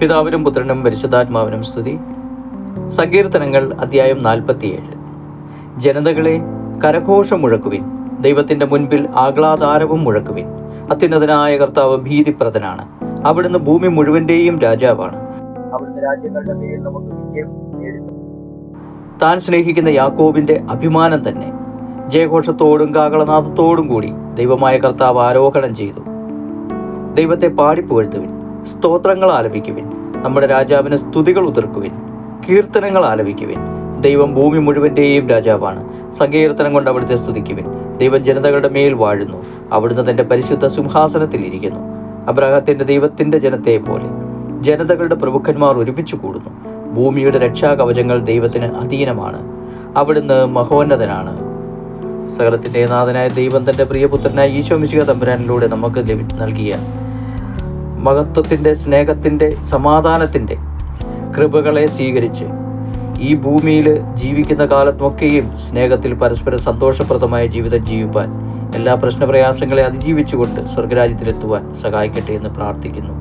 പിതാവിനും പുത്രനും പരിശുദ്ധാത്മാവിനും സ്തുതി. സങ്കീർത്തനങ്ങൾ അധ്യായം നാൽപ്പത്തിയേഴ്. ജനതകളെ കരഘോഷം മുഴക്കുവിൻ. ദൈവത്തിന്റെ മുൻപിൽ ആഹ്ലാദാരവും മുഴക്കുവിൻ. അത്യുന്നതനായ കർത്താവ് ഭീതിപ്രദനാണ്. അവിടുന്ന് ഭൂമി മുഴുവന്റെയും രാജാവാണ്. രാജ്യങ്ങളുടെ താൻ സ്നേഹിക്കുന്ന യാക്കോബിന്റെ അഭിമാനം തന്നെ. ജയഘോഷത്തോടും കാകളനാഥത്തോടും കൂടി ദൈവമായ കർത്താവ് ആരോഹണം ചെയ്തു. ദൈവത്തെ പാടിപ്പുകഴ്ത്തുവിൻ. സ്തോത്രങ്ങൾ ആലപിക്കുവിൻ. നമ്മുടെ രാജാവിന് സ്തുതികൾ ഉതിർക്കുവിൻ. കീർത്തനങ്ങൾ ആലപിക്കുവിൻ. ദൈവം ഭൂമി മുഴുവന്റെയും രാജാവാണ്. സങ്കീർത്തനം കൊണ്ട് അവിടുത്തെ സ്തുതിക്കുവിൻ. ദൈവം ജനതകളുടെ മേൽ വാഴുന്നു. അവിടുന്ന് തന്റെ പരിശുദ്ധ സിംഹാസനത്തിൽ ഇരിക്കുന്നു. അബ്രഹത്തിന്റെ ദൈവത്തിന്റെ ജനത്തെ പോലെ. ജനതകളുടെ പ്രഭുക്കന്മാർ ഒരുമിച്ച് കൂടുന്നു. ഭൂമിയുടെ രക്ഷാകവചങ്ങൾ ദൈവത്തിന് അധീനമാണ്. അവിടുന്ന് മഹോന്നതനാണ്. സകലത്തിന്റെ നാഥനായ ദൈവം തന്റെ പ്രിയപുത്രനായ ഈശോ മിശിക തമ്പുരാനിലൂടെ നമുക്ക് നൽകിയ മഹത്വത്തിന്റെ സ്നേഹത്തിന്റെ സമാധാനത്തിന്റെ കൃപകളെ സ്വീകരിച്ച് ഈ ഭൂമിയിൽ ജീവിക്കുന്ന കാലത്തൊക്കെയും സ്നേഹത്തിൽ പരസ്പരം സന്തോഷപ്രദമായ ജീവിതം ജീവിപ്പാൻ എല്ലാ പ്രശ്നപ്രയാസങ്ങളെ അതിജീവിച്ചുകൊണ്ട് സ്വർഗരാജ്യത്തിലെത്തുവാൻ സഹായിക്കട്ടെ എന്ന് പ്രാർത്ഥിക്കുന്നു.